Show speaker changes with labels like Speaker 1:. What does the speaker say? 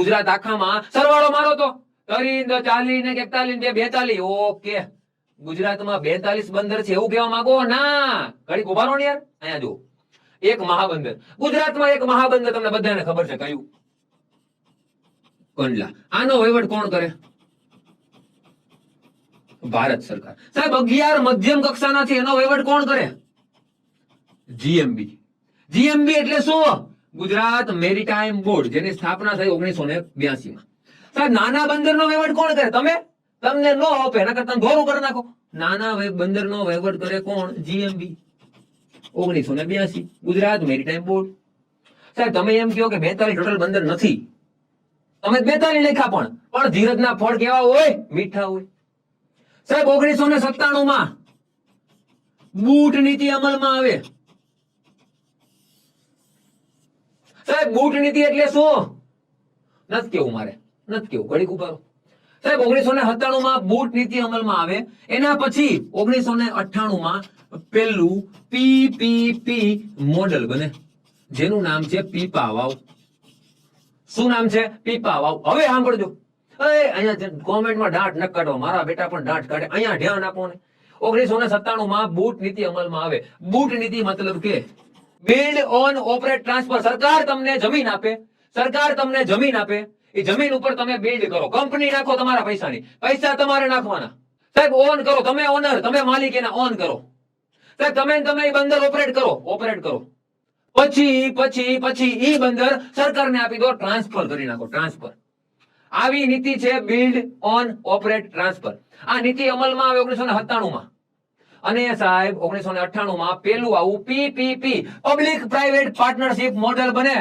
Speaker 1: ગુજરાત આખામાં સરવાળો મારો તો. તરી ને ચાલી ને એકતાલીસ ને બેતાલીસ. ઓકે. ગુજરાતમાં બેતાલીસ બંદર છે એવું કહેવા માંગો? ના. ઘડીક ઊભા ને યાર. અહીંયા જુઓ. એક મહાબંદર. ગુજરાતમાં એક મહાબંદર. તમને બધાને ખબર છે કયું? કંડલા. આનો વહીવટ કોણ કરે? ભારત સરકાર. સાહેબ, અગિયાર મધ્યમ કક્ષાના છે. એનો વહીવટ કોણ કરે? જીએમબી. જીએમબી એટલે શું? ગુજરાત મેરીટાઈમ બોર્ડ, જેની સ્થાપના થઈ ઓગણીસો ને બ્યાસી માં. સાહેબ, નાના બંદરનો વહીવટ કોણ કરે? તમે? તમને નો આપે એના કરતા ધોરું કરી નાખો. નાના બંદર નો વહીવટ કરે કોણ? જીએમબી. ઓગણીસો ને બ્યાસી ગુજરાત મેરીટાઈમ બોર્ડ. સાહેબ, તમે એમ કહો કે બેતાલીસ ટોટલ બંદર નથી. તમે બેતાલીસ લખ્યા પણ પણ ધીરજના ફળ કેવા હોય? મીઠા હોય. સાહેબ, ઓગણીસો ને સત્તાણું માં બૂટ નીતિ અમલમાં આવે. સાહેબ, બૂટ નીતિ એટલે શું? નથી કેવું મારે, નથી કેવું, ઘડીક ઊભા સાહેબ, ઓગણીસો ને સત્તાણું માં બૂટ નીતિ અમલમાં આવે, એના પછી ઓગણીસો ને અઠાણું માં પેલું પીપીપી મોડલ બને, જેનું નામ છે પીપા વાવ શું નામ છે? પીપા હવે સાંભળજો. અરે અહીંયા કોમેન્ટમાં દાંત ન કાઢો, મારા બેટા પણ દાંત કાઢે, અહીંયા ધ્યાન આપો ને. ઓગણીસો ને સત્તાણું માં બૂટ નીતિ અમલમાં આવે. બૂટ નીતિ મતલબ કે બિલ્ડ ઓન ઓપરેટ ટ્રાન્સફર સરકાર તમને જમીન આપે, સરકાર તમને જમીન આપે. એ જમીન ઉપર તમે બિલ્ડ કરો. કંપની નાખો તમારા પૈસાની. પૈસા તમારે નાખવાના. સાહેબ ઓન કરો. તમે ઓનર તમે માલિક, એના ઓન કરો. સાહેબ, તમે તમે એ બંદર ઓપરેટ કરો. ઓપરેટ કરો. પછી પછી પછી ઈ બંદર સરકારને આપી દો ટ્રાન્સફર કરી નાખો. ટ્રાન્સફર આવી નીતિ છે બિલ્ડ ઓન ઓપરેટ ટ્રાન્સફર આ નીતિ અમલમાં આવે ઓગણીસો ને સત્તાણું માં અને સાહેબ ઓગણીસો ને અઠ્ઠાણું માં પેલું આવું PPP public private partnership model બને.